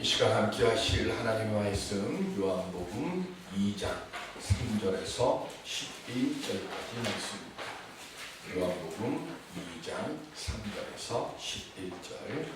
이 시간 함께 하실 하나님의 말씀 요한복음 2장 3절에서 11절까지 말씀입니다. 요한복음 2장 3절에서 11절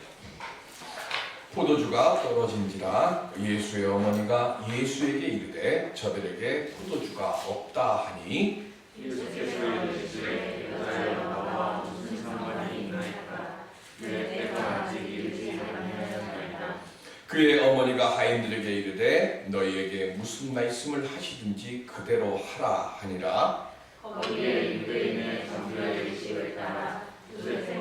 포도주가 떨어진지라 예수의 어머니가 예수에게 이르되 저들에게 포도주가 없다 하니 예수께서 이르시되 여자여 나와 무슨 상관이 있나이까 내 때가 아직 이르지 아니하였나이다 그의 어머니가 하인들에게 이르되 너희에게 무슨 말씀을 하시든지 그대로 하라 하니라. 거기에 유대인의 정죄의 의식을 따라 여섯이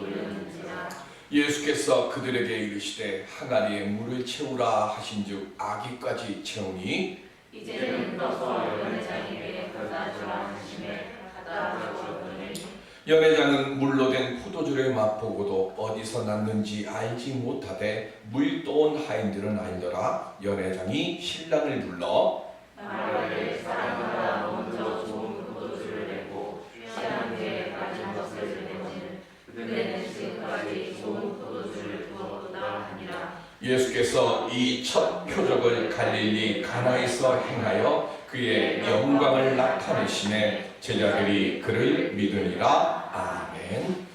올렸는지라. 예수께서 그들에게 이르시되 항아리에 물을 채우라 하신즉 아기까지 채우니? 이제는 떠서 연회장에게 갖다 주라 하심에 갖다 주었더니? 연회장은 물로 된 포도주를 맛보고도 어디서 났는지 알지 못하되 물 떠온 하인들은 알더라. 연회장이 신랑을 불러 말하되 사람마다 먼저 좋은 포도주를 내고 취한 뒤에 가진 것을 내고는 그대는 지금까지 좋은 포도주를 두었도다 하니라. 예수께서 이 첫 표적을 갈릴리 가나에서 행하여 그의 영광을 나타내심에 제자들이 그를 믿으니라. 아멘.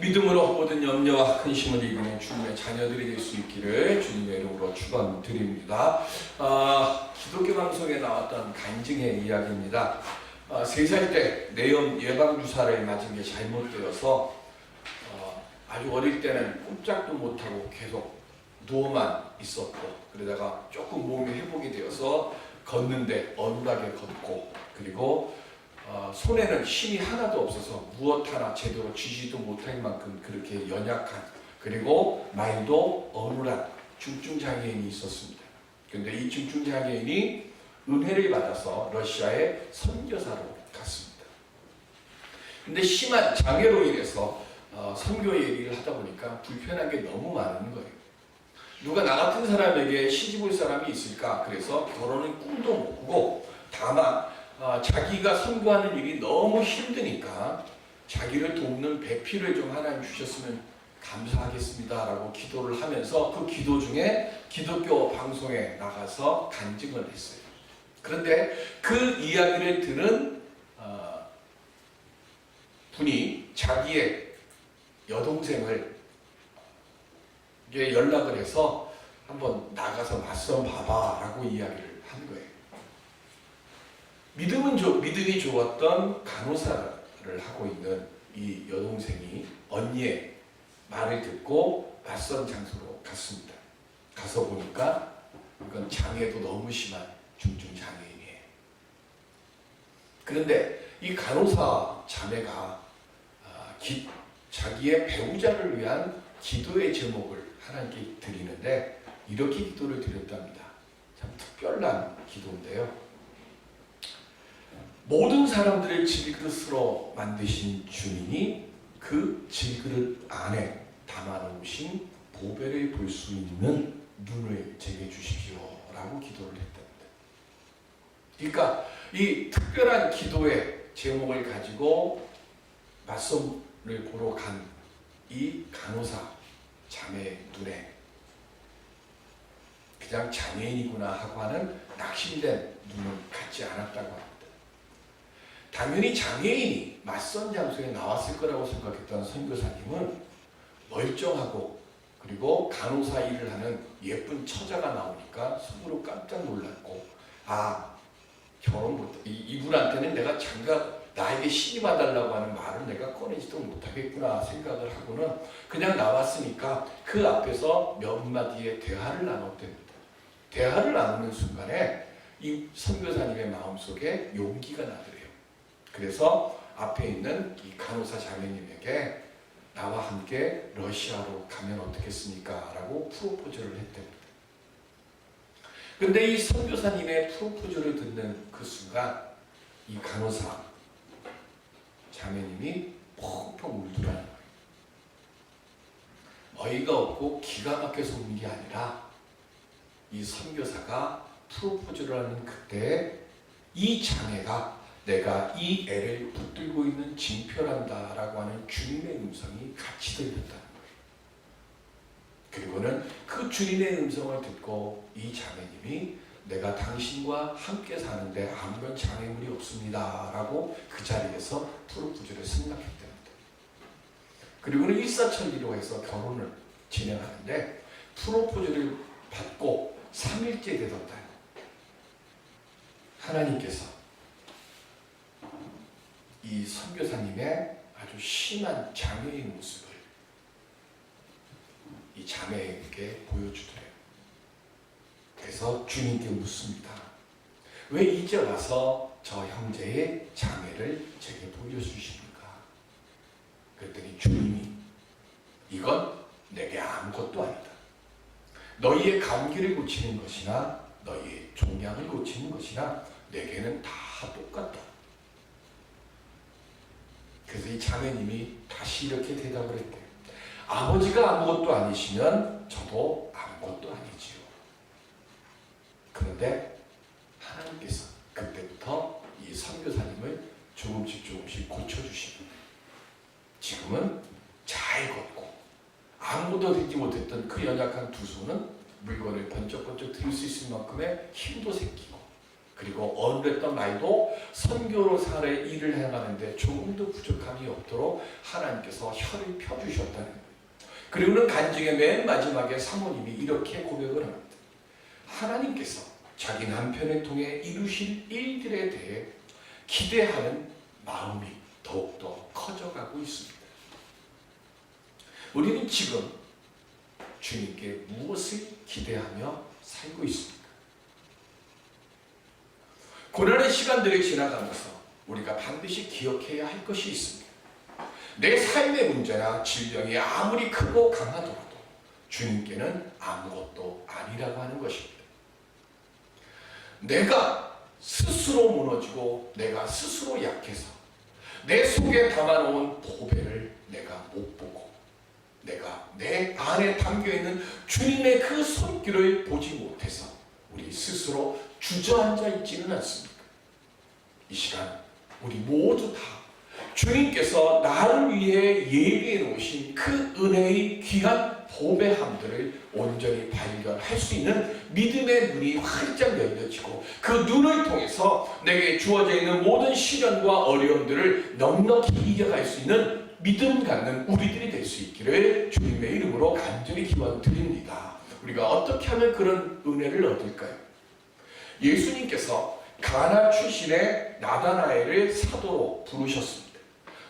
믿음으로 모든 염려와 근심을 이기는 주님의 자녀들이 될 수 있기를 주님의 이름으로 축원드립니다. 아, 기독교 방송에 나왔던 간증의 이야기입니다. 아, 세살 때 내염 예방 주사를 맞은 게 잘못되어서 어, 아주 어릴 때는 꼼짝도 못하고 계속 누워만 있었고 그러다가 조금 몸이 회복이 되어서 걷는데 어눌하게 걷고 그리고 어, 손에는 힘이 하나도 없어서 무엇 하나 제대로 쥐지도 못할 만큼 그렇게 연약한 그리고 말도 어눌한 중증 장애인이 있었습니다. 근데 이 중증 장애인이 은혜를 받아서 러시아에 선교사로 갔습니다. 근데 심한 장애로 인해서 어, 선교 얘기를 하다 보니까 불편한 게 너무 많은 거예요. 누가 나 같은 사람에게 시집 올 사람이 있을까? 그래서 결혼은 꿈도 못 꾸고 다만 어, 자기가 선교하는 일이 너무 힘드니까 자기를 돕는 배필을 좀 하나님 주셨으면 감사하겠습니다라고 기도를 하면서 그 기도 중에 기독교 방송에 나가서 간증을 했어요. 그런데 그 이야기를 들은 어, 분이 자기의 여동생을 연락을 해서 한번 나가서 맞선 봐봐라고 이야기를 한 거예요. 믿음은 좋, 믿음이 좋았던 간호사를 하고 있는 이 여동생이 언니의 말을 듣고 낯선 장소로 갔습니다. 가서 보니까 이건 장애도 너무 심한 중증 장애인이에요. 그런데 이 간호사 자매가 아, 기- 자기의 배우자를 위한 기도의 제목을 하나님께 드리는데 이렇게 기도를 드렸답니다. 참 특별한 기도인데요. 모든 사람들을 질그릇으로 만드신 주님이 그 질그릇 안에 담아놓으신 보배를 볼 수 있는 눈을 제게 주십시오 라고 기도를 했답니다. 그러니까 이 특별한 기도의 제목을 가지고 맞선을 보러 간 이 간호사 자매의 눈에 그냥 장애인이구나 하고 하는 낙심된 눈을 갖지 않았다고 합니다. 당연히 장애인이 맞선 장소에 나왔을 거라고 생각했던 선교사님은 멀쩡하고 그리고 간호사 일을 하는 예쁜 처자가 나오니까 속으로 깜짝 놀랐고 아 결혼 못 이, 이분한테는 내가 장가 나에게 신임해달라고 하는 말을 내가 꺼내지도 못하겠구나 생각을 하고는 그냥 나왔으니까 그 앞에서 몇 마디의 대화를 나눴답니다. 대화를 나누는 순간에 이 선교사님의 마음속에 용기가 나더래요. 그래서 앞에 있는 이 간호사 자매님에게 나와 함께 러시아로 가면 어떻겠습니까? 라고 프로포즈를 했답니다. 근데 이 선교사님의 프로포즈를 듣는 그 순간 이 간호사 자매님이 펑펑 울더라는 거예요. 어이가 없고 기가 막혀서 우는 게 아니라 이 선교사가 프로포즈를 하는 그때 이 장애가 내가 이 애를 붙들고 있는 징표란다라고 하는 주님의 음성이 같이 들렸다는 거예요. 그리고는 그 주님의 음성을 듣고 이 자매님이 내가 당신과 함께 사는데 아무런 장애물이 없습니다. 라고 그 자리에서 프로포즈를 승낙했답니다. 그리고는 일사천리로 해서 결혼을 진행하는데 프로포즈를 받고 3일째 되던 날 하나님께서 이 선교사님의 아주 심한 장애인 모습을 이 자매에게 보여주더래요. 그래서 주님께 묻습니다. 왜 이제 와서 저 형제의 장애를 제게 보여주십니까? 그랬더니 주님이 이건 내게 아무것도 아니다. 너희의 감기를 고치는 것이나 너희의 종양을 고치는 것이나 내게는 다 똑같다. 그래서 이 자매님이 다시 이렇게 대답을 했대요. 아버지가 아무것도 아니시면 저도 아무것도 아니지요. 그런데 하나님께서 그때부터 이 선교사님을 조금씩 조금씩 고쳐주시고 지금은 잘 걷고 아무도 되지 못했던 그 연약한 두 손은 물건을 번쩍번쩍 들 수 있을 만큼의 힘도 생기고 그리고 어른됐던 나이도 선교로 살의 일을 행하는데 조금도 부족함이 없도록 하나님께서 혀를 펴주셨다는 거예요. 그리고는 간증의 맨 마지막에 사모님이 이렇게 고백을 합니다. 하나님께서 자기 남편을 통해 이루실 일들에 대해 기대하는 마음이 더욱더 커져가고 있습니다. 우리는 지금 주님께 무엇을 기대하며 살고 있습니까? 고난의 시간들이 지나가면서 우리가 반드시 기억해야 할 것이 있습니다. 내 삶의 문제나 질병이 아무리 크고 강하더라도 주님께는 아무것도 아니라고 하는 것입니다. 내가 스스로 무너지고 내가 스스로 약해서 내 속에 담아놓은 보배를 내가 못 보고 내가 내 안에 담겨있는 주님의 그 손길을 보지 못해서 우리 스스로 주저앉아 있지는 않습니까? 이 시간 우리 모두 다 주님께서 나를 위해 예비해 놓으신 그 은혜의 귀한 보배함들을 온전히 발견할 수 있는 믿음의 눈이 활짝 열려지고 그 눈을 통해서 내게 주어져 있는 모든 시련과 어려움들을 넉넉히 이겨갈 수 있는 믿음 갖는 우리들이 될 수 있기를 주님의 이름으로 간절히 기원 드립니다. 우리가 어떻게 하면 그런 은혜를 얻을까요? 예수님께서 가나 출신의 나다나엘을 사도로 부르셨습니다.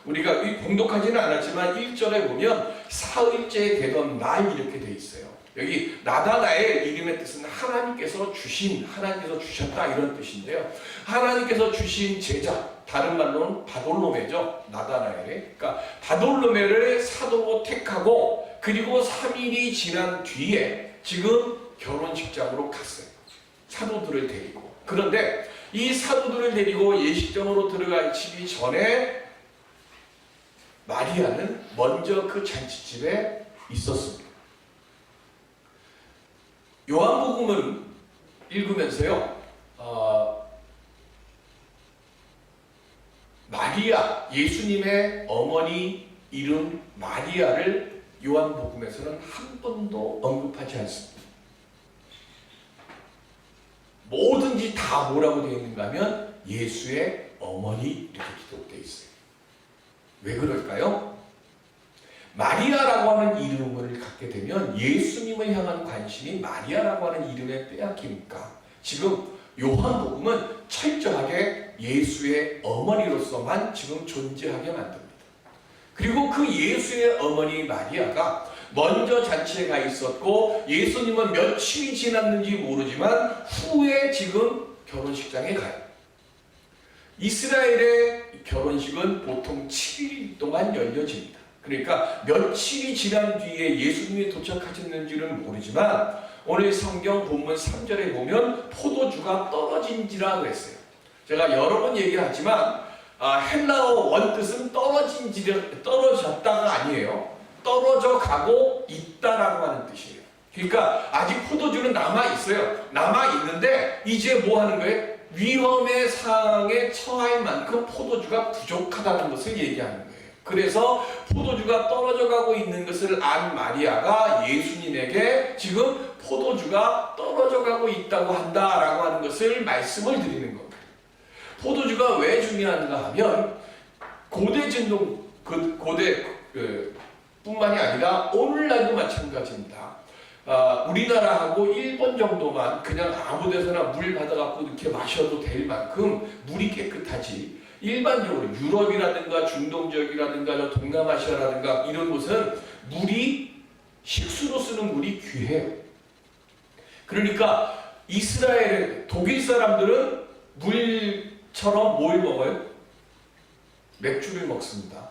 우리가 이 봉독하지는 않았지만 1절에 보면 사흘째 되던 날 이렇게 돼 있어요. 여기 나다나엘 이름의 뜻은 하나님께서 주신, 하나님께서 주셨다 이런 뜻인데요. 하나님께서 주신 제자, 다른 말로는 바돌로메죠. 나다나엘이. 그러니까 바돌로메를 사도로 택하고 그리고 3일이 지난 뒤에 지금 결혼식장으로 갔어요. 사도들을 데리고. 그런데 이 사도들을 데리고 예식장으로 들어가기 전에 마리아는 먼저 그 잔치집에 있었습니다. 요한복음을 읽으면서요, 어, 마리아, 예수님의 어머니 이름 마리아를 요한복음에서는 한 번도 언급하지 않습니다. 뭐든지 다 뭐라고 되어 있는가 하면 예수의 어머니 이렇게 기록되어 있어요. 왜 그럴까요? 마리아라고 하는 이름을 갖게 되면 예수님을 향한 관심이 마리아라고 하는 이름에 빼앗기니까 지금 요한복음은 철저하게 예수의 어머니로서만 지금 존재하게 만듭니다. 그리고 그 예수의 어머니 마리아가 먼저 잔치에 가 있었고 예수님은 며칠이 지났는지 모르지만 후에 지금 결혼식장에 가요. 이스라엘의 결혼식은 보통 7일 동안 열려집니다. 그러니까 며칠이 지난 뒤에 예수님이 도착하셨는지는 모르지만 오늘 성경 본문 3절에 보면 포도주가 떨어진지라 그랬어요. 제가 여러 번 얘기하지만 아, 헬라어 원뜻은 떨어진지 떨어졌다가 아니에요. 떨어져 가고 있다라고 하는 뜻이에요. 그러니까 아직 포도주는 남아 있어요. 남아 있는데 이제 뭐 하는 거예요? 위험의 상황에 처할 만큼 포도주가 부족하다는 것을 얘기하는 거예요. 그래서 포도주가 떨어져 가고 있는 것을 안 마리아가 예수님에게 지금 포도주가 떨어져 가고 있다고 한다라고 하는 것을 말씀을 드리는 겁니다. 포도주가 왜 중요한가 하면 고대 진동 그 고대 그 뿐만이 아니라 오늘날도 마찬가지입니다. 아, 우리나라하고 일본 정도만 그냥 아무 데서나 물 받아갖고 이렇게 마셔도 될 만큼 물이 깨끗하지. 일반적으로 유럽이라든가 중동 지역이라든가 저 동남아시아라든가 이런 곳은 물이 식수로 쓰는 물이 귀해요. 그러니까 이스라엘 독일 사람들은 물처럼 뭘 먹어요? 맥주를 먹습니다.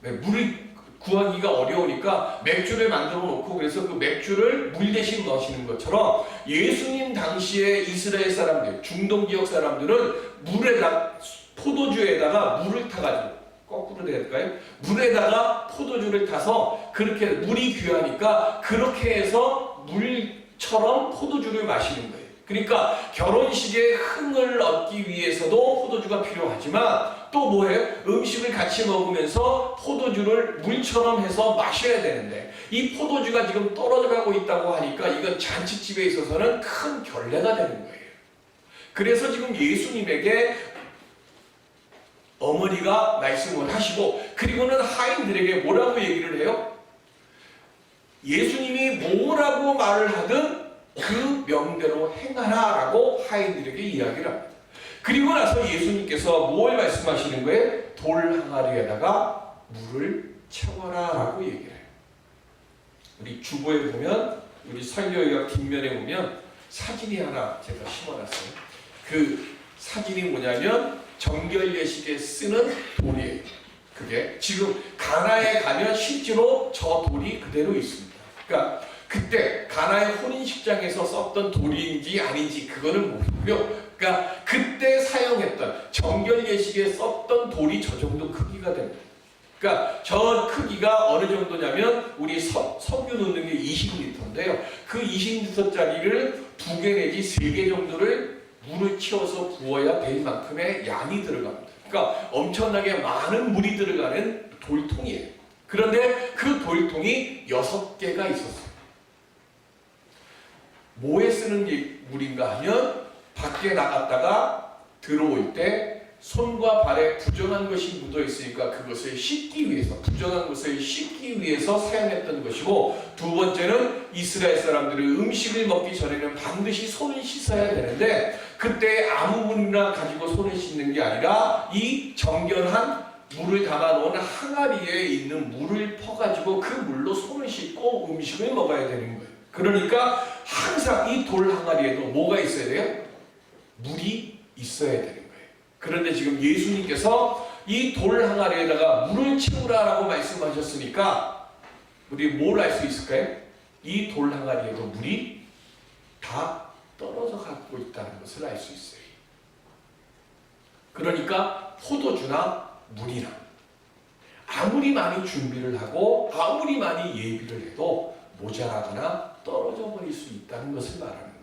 네, 물을 구하기가 어려우니까 맥주를 만들어 놓고 그래서 그 맥주를 물 대신 마시는 것처럼 예수님 당시에 이스라엘 사람들, 중동 지역 사람들은 물에다 포도주에다가 물을 타가지고 거꾸로 될까요? 물에다가 포도주를 타서 그렇게 물이 귀하니까 그렇게 해서 물처럼 포도주를 마시는 거예요. 그러니까 결혼식에 흥을 얻기 위해서도 포도주가 필요하지만 또 뭐예요? 음식을 같이 먹으면서 포도주를 물처럼 해서 마셔야 되는데 이 포도주가 지금 떨어져 가고 있다고 하니까 이건 잔치집에 있어서는 큰 결례가 되는 거예요. 그래서 지금 예수님에게 어머니가 말씀을 하시고 그리고는 하인들에게 뭐라고 얘기를 해요? 예수님이 뭐라고 말을 하든 그 명대로 행하라라고 하인들에게 이야기를 합니다. 그리고 나서 예수님께서 뭘 말씀하시는 거예요? 돌 항아리에다가 물을 채워라 라고 얘기를 해요. 우리 주보에 보면 우리 설교역 뒷면에 보면 사진이 하나 제가 심어놨어요. 그 사진이 뭐냐면 정결 예식에 쓰는 돌이에요. 그게 지금 가나에 가면 실제로 저 돌이 그대로 있습니다. 그러니까 그때 가나의 혼인식장에서 썼던 돌인지 아닌지 그거는 모르고요. 그러니까 그때 사용했던 정결 예식에 썼던 돌이 저 정도 크기가 됩니다. 그러니까 저 크기가 어느 정도냐면 우리 석, 석유 넣는 게 20리터인데요. 그 20리터짜리를 두 개 내지 세 개 정도를 물을 채워서 부어야 될 만큼의 양이 들어갑니다. 그러니까 엄청나게 많은 물이 들어가는 돌통이에요. 그런데 그 돌통이 여섯 개가 있었어요. 뭐에 쓰는 이 물인가 하면 밖에 나갔다가 들어올 때 손과 발에 부정한 것이 묻어 있으니까 그것을 씻기 위해서 부정한 것을 씻기 위해서 사용했던 것이고 두 번째는 이스라엘 사람들이 음식을 먹기 전에는 반드시 손을 씻어야 되는데 그때 아무 물이나 가지고 손을 씻는 게 아니라 이 정결한 물을 담아놓은 항아리에 있는 물을 퍼가지고 그 물로 손을 씻고 음식을 먹어야 되는 거예요. 그러니까 항상 이 돌 항아리에도 뭐가 있어야 돼요? 물이 있어야 되는 거예요. 그런데 지금 예수님께서 이 돌 항아리에다가 물을 채우라라고 말씀하셨으니까 우리 뭘 알 수 있을까요? 이 돌 항아리에도 물이 다 떨어져 갖고 있다는 것을 알 수 있어요. 그러니까 포도주나 물이나 아무리 많이 준비를 하고 아무리 많이 예비를 해도 모자라거나 떨어져 버릴 수 있다는 것을 말하는 겁니다.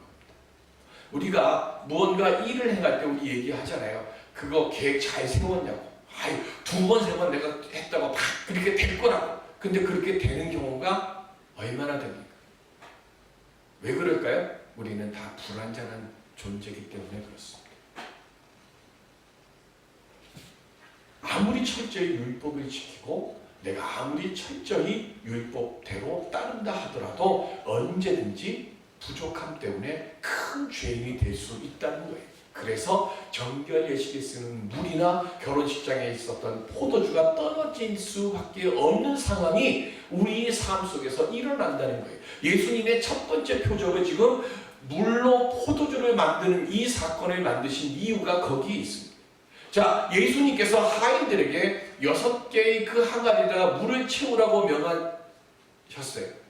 우리가 무언가 일을 행할 때 우리 얘기하잖아요. 그거 계획 잘 세웠냐고. 아유, 두 번, 세 번 내가 했다고 막 그렇게 될 거라고. 근데 그렇게 되는 경우가 얼마나 됩니까? 왜 그럴까요? 우리는 다 불완전한 존재이기 때문에 그렇습니다. 아무리 철저히 율법을 지키고 내가 아무리 철저히 율법대로 따른다 하더라도 언제든지 부족함 때문에 큰 죄인이 될 수 있다는 거예요. 그래서 정결 예식에 쓰는 물이나 결혼식장에 있었던 포도주가 떨어질 수밖에 없는 상황이 우리 삶 속에서 일어난다는 거예요. 예수님의 첫 번째 표적은 지금 물로 포도주를 만드는 이 사건을 만드신 이유가 거기에 있습니다. 자, 예수님께서 하인들에게 여섯 개의 그 항아리에다가 물을 채우라고 명하셨어요.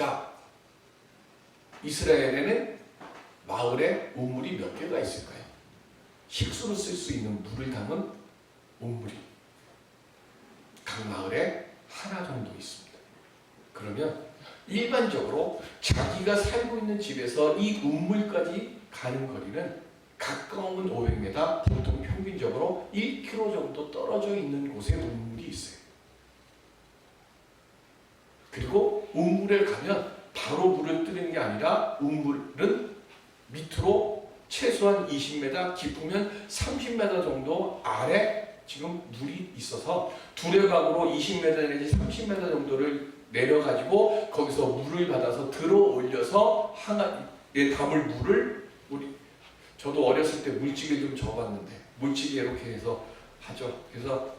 자, 이스라엘에는 마을에 우물이 몇 개가 있을까요? 식수로 쓸 수 있는 물을 담은 우물이 각 마을에 하나 정도 있습니다. 그러면 일반적으로 자기가 살고 있는 집에서 이 우물까지 가는 거리는 가까우면 500m, 보통 평균적으로 1km 정도 떨어져 있는 곳에 우물이 있어요. 그리고 우물에 가면 바로 물을 뜨는 게 아니라 우물은 밑으로 최소한 20m, 깊으면 30m 정도 아래 지금 물이 있어서 두레박으로 20m 내지 30m 정도를 내려가지고 거기서 물을 받아서 들어 올려서 항아리에 담을 물을 우리 저도 어렸을 때 물찌개 좀 접었는데 물찌개 이렇게 해서 하죠. 그래서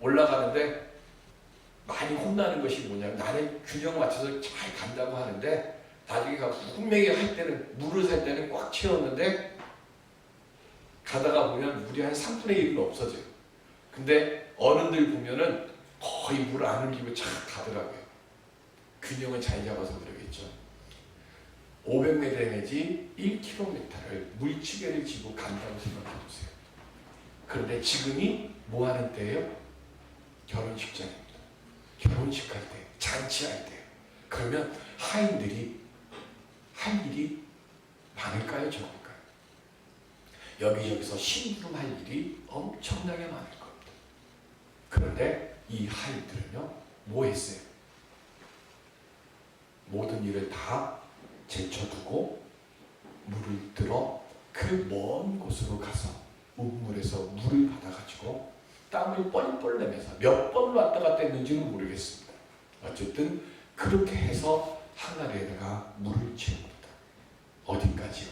올라가는데 많이 혼나는 것이 뭐냐면 나는 균형 맞춰서 잘 간다고 하는데 나중에 가서 분명히 할 때는 물을 살 때는 꽉 채웠는데 가다가 보면 물이 한 3분의 1은 없어져요. 근데 어른들 보면은 거의 물 안 흘리고 착 가더라고요. 균형을 잘 잡아서 그러겠죠. 500m 내지 1km를 물치개를 지고 간다고 생각해 보세요. 그런데 지금이 뭐 하는 때예요? 결혼식장입니다. 결혼식 할 때, 잔치할 때. 그러면 하인들이 할 일이 많을까요? 적을까요? 여기저기서 심부름 할 일이 엄청나게 많을 겁니다. 그런데 이 하인들은요, 뭐 했어요? 모든 일을 다 제쳐두고 물을 들어 그 먼 곳으로 가서 우물에서 물을 받아가지고 땀을 뻘뻘 내면서 몇번 왔다 갔다 했는지는 모르겠습니다. 어쨌든 그렇게 해서 항아리에다가 물을 채웁니다. 어디까지요?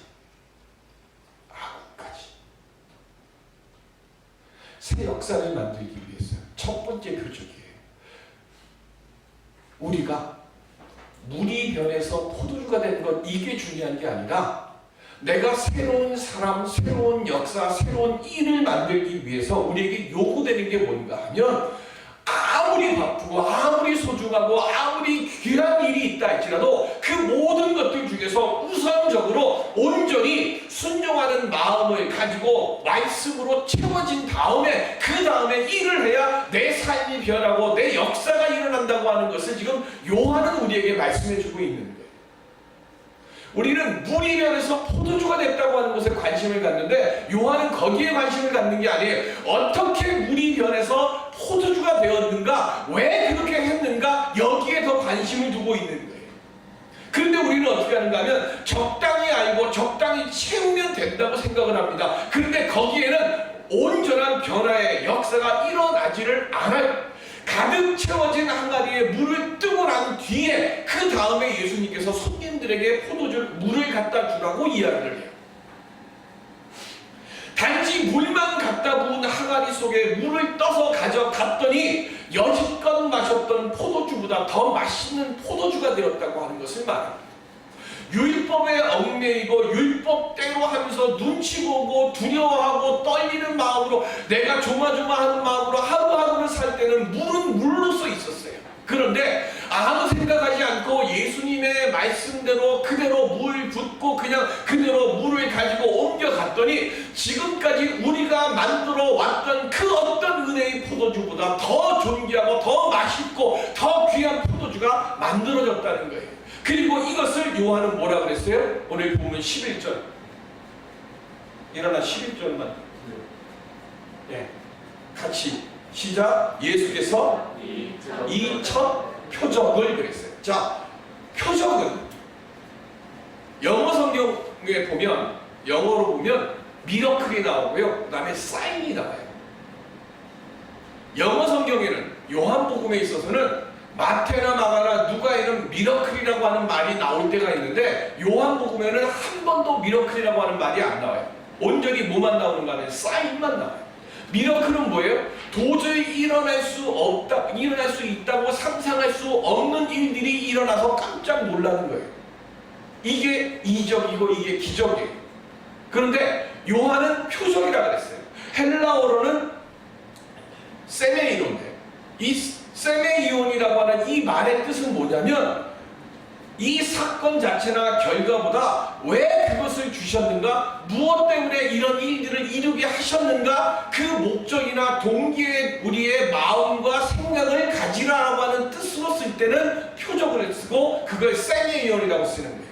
아구까지. 새 역사를 만들기 위해서 첫 번째 표적이에요. 우리가 물이 변해서 포도주가 되는 것 이게 중요한 게 아니라 내가 새로운 사람, 새로운 역사, 새로운 일을 만들기 위해서 우리에게 요구되는 게 뭔가 하면 아무리 바쁘고 아무리 소중하고 아무리 귀한 일이 있다 할지라도 그 모든 것들 중에서 우선적으로 온전히 순종하는 마음을 가지고 말씀으로 채워진 다음에 그 다음에 일을 해야 내 삶이 변하고 내 역사가 일어난다고 하는 것을 지금 요한은 우리에게 말씀해 주고 있는 거예요. 우리는 물이 변해서 포도주가 됐다고 하는 것에 관심을 갖는데 요한은 거기에 관심을 갖는 게 아니에요. 어떻게 물이 변해서 포도주가 되었는가? 왜 그렇게 했는가? 여기에 더 관심을 두고 있는 거예요. 그런데 우리는 어떻게 하는가 하면 적당히 알고 적당히 채우면 된다고 생각을 합니다. 그런데 거기에는 온전한 변화의 역사가 일어나지를 않아요. 가득 채워진 항아리에 물을 뜨고 난 뒤에 그 다음에 예수님께서 손님들에게 포도주 물을 갖다 주라고 이야기를 해요. 단지 물만 갖다 부은 항아리 속에 물을 떠서 가져갔더니 여지껏 마셨던 포도주보다 더 맛있는 포도주가 되었다고 하는 것을 말합니다. 율법에 얽매이고 율법대로 하면서 눈치 보고 두려워하고 떨리는 마음으로 내가 조마조마하는 마음으로 하루하루를 살 때는 물은 물로서 있었어요. 그런데 아무 생각하지 않고 예수님의 말씀대로 그대로 물 붓고 그냥 그대로 물을 가지고 옮겨갔더니 지금까지 우리가 만들어 왔던 그 어떤 은혜의 포도주보다 더 존귀하고 더 맛있고 더 귀한 포도주가 만들어졌다는 거예요. 그리고 이것을 요한은 뭐라 그랬어요? 오늘 보면 11절. 일어나 11절만. 예. 같이 시작. 예수께서 이 첫 표적을 그랬어요. 자, 표적은 영어 성경에 보면 영어로 보면 미러클이 나오고요. 그다음에 사인이 나와요. 영어 성경에는 요한복음에 있어서는 마태나 마가나 누가에는 미러클이라고 하는 말이 나올 때가 있는데 요한복음에는 한 번도 미러클이라고 하는 말이 안 나와요. 온전히 뭐만 나오는가 하면 사인만 나와요. 미러클은 뭐예요? 도저히 일어날 수 없다, 일어날 수 있다고 상상할 수 없는 일들이 일어나서 깜짝 놀라는 거예요. 이게 이적이고 이게 기적이에요. 그런데 요한은 표적이라 그랬어요. 헬라어로는 세메이론데 이 세메이온이라고 하는 이 말의 뜻은 뭐냐면 이 사건 자체나 결과보다 왜 그것을 주셨는가? 무엇 때문에 이런 일들을 이루게 하셨는가? 그 목적이나 동기에 우리의 마음과 생각을 가지라라고 하는 뜻으로 쓸 때는 표적을 쓰고 그걸 세메이온이라고 쓰는 거예요.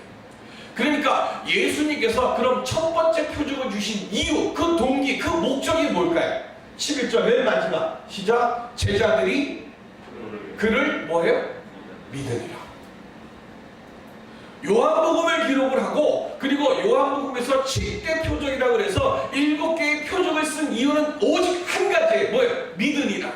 그러니까 예수님께서 그럼 첫 번째 표적을 주신 이유, 그 동기, 그 목적이 뭘까요? 11절 맨 마지막 시작 제자들이 그를 뭐해요? 믿으리라. 요한복음을 기록을 하고 그리고 요한복음에서 7대 표적이라고 그래서 7개의 표적을 쓴 이유는 오직 한 가지예요. 뭐예요? 믿으니라.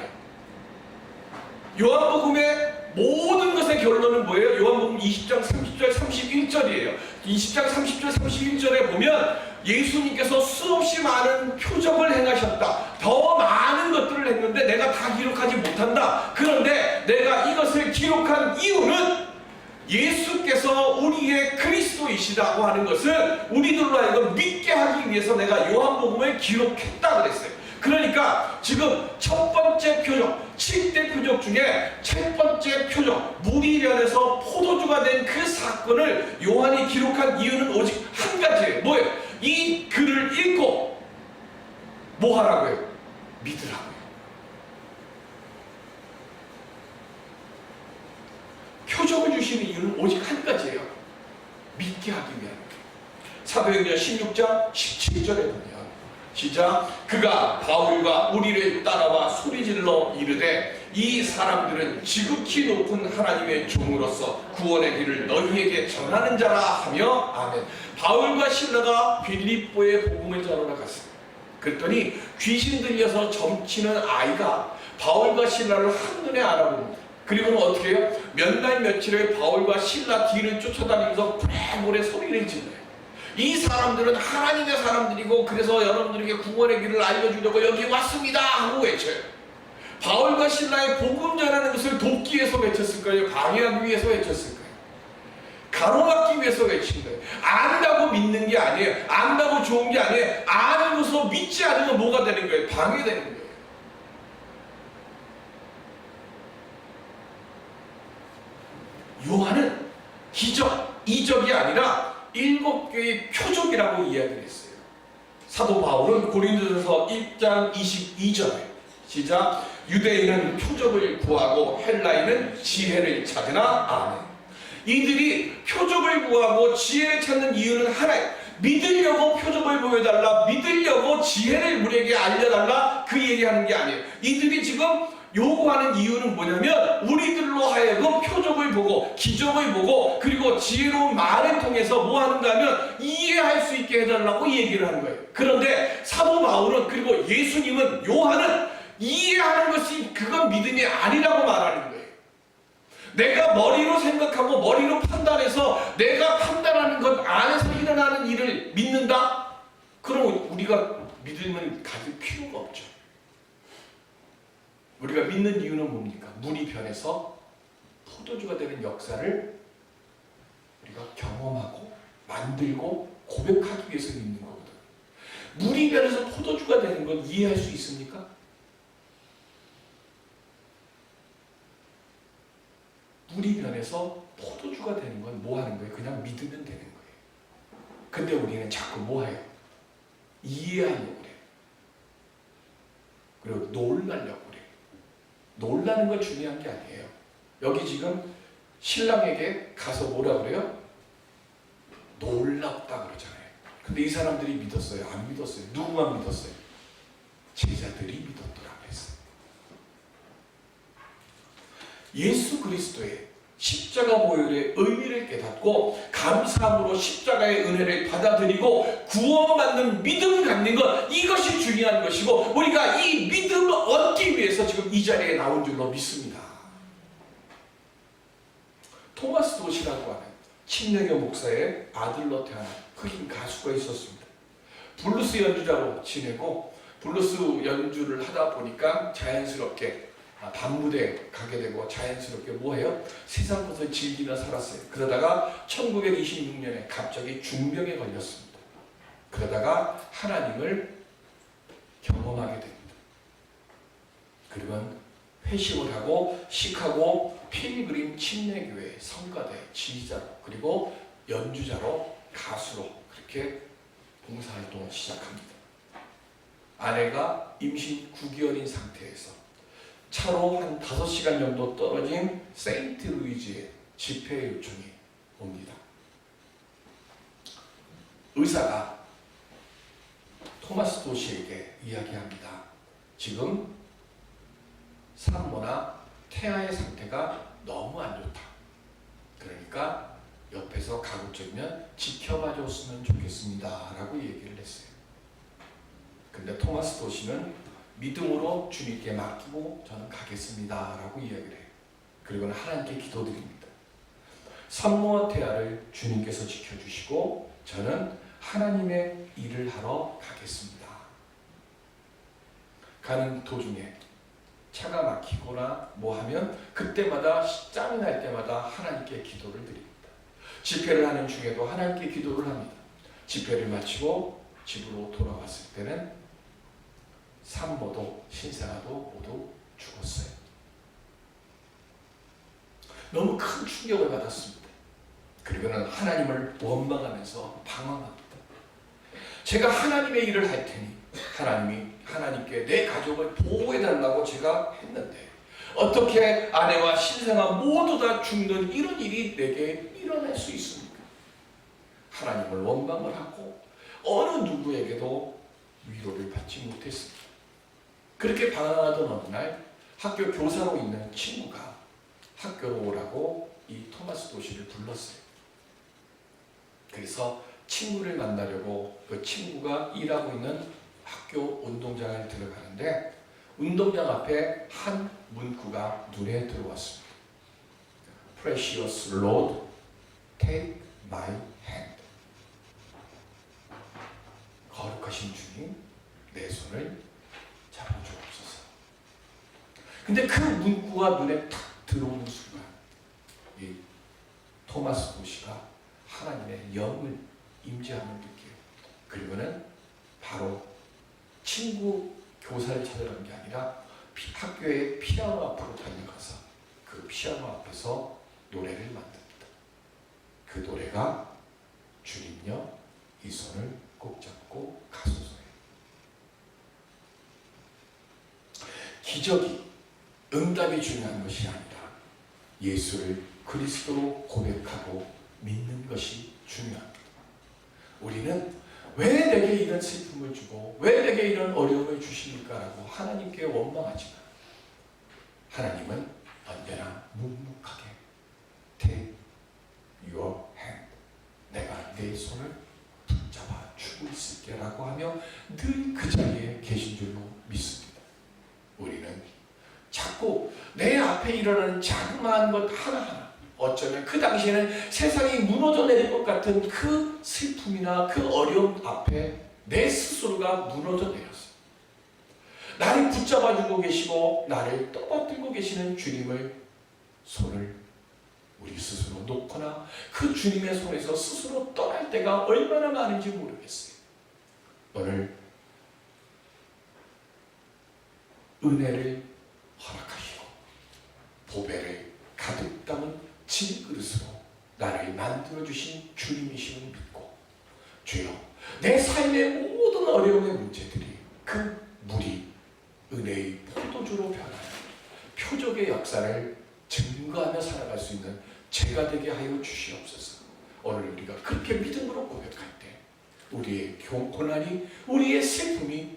요한복음의 모든 것의 결론은 뭐예요? 요한복음 20장 30절 31절이에요. 20장 30절 31절에 보면 예수님께서 수없이 많은 표적을 행하셨다. 더 많은 것들을 했는데 내가 다 기록하지 못한다. 그런데 내가 이것을 기록한 이유는 예수께서 우리의 그리스도이시다고 하는 것을 우리들로 하여금 믿게 하기 위해서 내가 요한복음을 기록했다 그랬어요. 그러니까 지금 첫 번째 표적, 7대 표적 중에 첫 번째 표적, 무리련에서 포도주가 된 그 사건을 요한이 기록한 이유는 오직 한 가지예요. 뭐예요? 이 글을 읽고 뭐 하라고요? 믿으라고요. 표적을 주시는 이유는 오직 한 가지예요. 믿게 하기 위함입니다. 사도행전 16장 17절에 보면 시작 그가 바울과 우리를 따라와 소리질러 이르되 이 사람들은 지극히 높은 하나님의 종으로서 구원의 길을 너희에게 전하는 자라 하며 아멘 바울과 신라가 빌립보에 복음을 전하러 갔습니다 그랬더니 귀신 들려서 점치는 아이가 바울과 신라를 한눈에 알아봅니다 그리고는 어떻게 해요? 몇 날 며칠을 바울과 신라 뒤를 쫓아다니면서 고래고래 소리를 질러요 이 사람들은 하나님의 사람들이고 그래서 여러분들에게 구원의 길을 알려주려고 여기 왔습니다 하고 외쳐요. 바울과 신라의 복음 전하는 것을 돕기 위해서 외쳤을까요? 방해하기 위해서 외쳤을까요? 가로막기 위해서 외친 거예요. 안다고 믿는 게 아니에요. 안다고 좋은 게 아니에요. 아는 것으로 믿지 않으면 뭐가 되는 거예요? 방해되는 거예요. 요한은 기적, 이적이 아니라 일곱 개의 표적이라고 이야기를 했어요. 사도 바울은 고린도전서 1장 22절에 시작 유대인은 표적을 구하고 헬라인은 지혜를 찾으나 아멘. 이들이 표적을 구하고 지혜를 찾는 이유는 하나예요. 믿으려고 표적을 보여달라, 믿으려고 지혜를 우리에게 알려달라 그 얘기하는 게 아니에요. 이들이 지금 요구하는 이유는 뭐냐면 우리들로 하여금 표적을 보고 기적을 보고 그리고 지혜로운 말을 통해서 뭐 하는가 하면 이해할 수 있게 해달라고 얘기를 하는 거예요. 그런데 사도 바울은 그리고 예수님은 요한은 이해하는 것이 그건 믿음이 아니라고 말하는 거예요. 내가 머리로 생각하고 머리로 판단해서 내가 판단하는 것 안에서 일어나는 일을 믿는다? 그럼 우리가 믿음을 가질 필요가 없죠. 우리가 믿는 이유는 뭡니까? 물이 변해서 포도주가 되는 역사를 우리가 경험하고 만들고 고백하기 위해서 믿는 거거든. 물이 변해서 포도주가 되는 건 이해할 수 있습니까? 물이 변해서 포도주가 되는 건 뭐 하는 거예요? 그냥 믿으면 되는 거예요. 근데 우리는 자꾸 뭐 해요? 이해하려고 그래. 그리고 놀라려고 그래. 놀라는 건 중요한 게 아니에요. 여기 지금 신랑에게 가서 뭐라 그래요? 놀랍다 그러잖아요. 근데 이 사람들이 믿었어요? 안 믿었어요? 누구만 믿었어요? 제자들이 믿었더라 그랬어요. 예수 그리스도의 십자가 보혈의 의미를 깨닫고 감사함으로 십자가의 은혜를 받아들이고 구원받는 믿음 갖는 것 이것이 중요한 것이고 우리가 이 믿음을 얻기 위해서 지금 이 자리에 나온 줄로 믿습니다. 토마스 도시라고 하는 침례교 목사의 아들로 태어난 흑인 가수가 있었습니다. 블루스 연주자로 지내고 블루스 연주를 하다 보니까 자연스럽게 아, 밤무대에 가게 되고 자연스럽게 뭐해요? 세상 것을 즐기며 살았어요. 그러다가 1926년에 갑자기 중병에 걸렸습니다. 그러다가 하나님을 경험하게 됩니다. 그러면 회심을 하고 시카고 필그림 침례교회 성가대 지휘자로 그리고 연주자로 가수로 그렇게 봉사활동을 시작합니다. 아내가 임신 9개월인 상태에서 차로 한 5시간 정도 떨어진 세인트 루이즈에 집회 요청이 옵니다. 의사가 토마스 도시에게 이야기합니다. 지금 산모나 태아의 상태가 너무 안 좋다. 그러니까 옆에서 가급적이면 지켜봐 줬으면 좋겠습니다. 라고 얘기를 했어요. 근데 토마스 도시는 믿음으로 주님께 맡기고 저는 가겠습니다. 라고 이야기를 해요. 그리고는 하나님께 기도드립니다. 산모와 태아를 주님께서 지켜주시고 저는 하나님의 일을 하러 가겠습니다. 가는 도중에 차가 막히거나 뭐 하면 그때마다 짬이 날 때마다 하나님께 기도를 드립니다. 집회를 하는 중에도 하나님께 기도를 합니다. 집회를 마치고 집으로 돌아왔을 때는 산모도 신생아도 모두 죽었어요. 너무 큰 충격을 받았습니다. 그리고는 하나님을 원망하면서 방황합니다. 제가 하나님의 일을 할 테니 하나님이 하나님께 내 가족을 보호해 달라고 제가 했는데 어떻게 아내와 신생아 모두 다 죽는 이런 일이 내게 일어날 수 있습니까? 하나님을 원망을 하고 어느 누구에게도 위로를 받지 못했습니다. 그렇게 방황하던 어느 날 학교 교사로 있는 친구가 학교로 오라고 이 토마스 도시를 불렀어요. 그래서 친구를 만나려고 그 친구가 일하고 있는 학교 운동장에 들어가는데 운동장 앞에 한 문구가 눈에 들어왔습니다. Precious Lord, take my hand. 거룩하신 주님, 내 손을 잡아주옵소서. 근데 그 문구가 눈에 탁 들어오는 순간, 이 토마스 도시가 하나님의 영을 임재함을 느껴요. 그리고는 바로 친구 교사를 찾아간 게 아니라 피- 학교의 피아노 앞으로 달려가서 그 피아노 앞에서 노래를 만듭니다. 그 노래가 주님여 이 손을 꼭 잡고 가소서예요. 기적이 응답이 중요한 것이 아니라 예수를 그리스도로 고백하고 믿는 것이 중요합니다. 우리는 왜 내게 이런 슬픔을 주고 왜 내게 이런 어려움을 주십니까라고 하나님께 원망하지만 하나님은 언제나 묵묵하게 take your hand 내가 내 손을 붙잡아 주고 있을게라고 하며 늘 그 자리에 계신 줄로 믿습니다. 우리는 자꾸 내 앞에 일어나는 자그마한 것 하나하나 어쩌면 그 당시에는 세상이 무너져 내릴 것 같은 그 슬픔이나 그 어려움 앞에 내 스스로가 무너져 내렸어요. 나를 붙잡아주고 계시고 나를 떠받들고 계시는 주님을 손을 우리 스스로 놓거나 그 주님의 손에서 스스로 떠날 때가 얼마나 많은지 모르겠어요. 오늘 은혜를 보배를 가득 담은 진그릇으로 나를 만들어주신 주님이심을 믿고 주여 내 삶의 모든 어려움의 문제들이 그 물이 은혜의 포도주로 변하여 표적의 역사를 증거하며 살아갈 수 있는 제가 되게 하여 주시옵소서. 오늘 우리가 그렇게 믿음으로 고백할 때 우리의 교- 고난이 우리의 슬픔이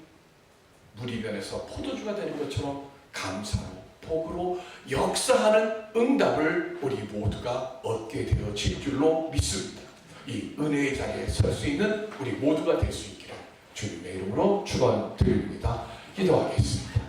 물이 변해서 포도주가 되는 것처럼 감사로 복으로 역사하는 응답을 우리 모두가 얻게 되어질 줄로 믿습니다. 이 은혜의 자리에 설 수 있는 우리 모두가 될 수 있기를 주님의 이름으로 축원드립니다. 기도하겠습니다.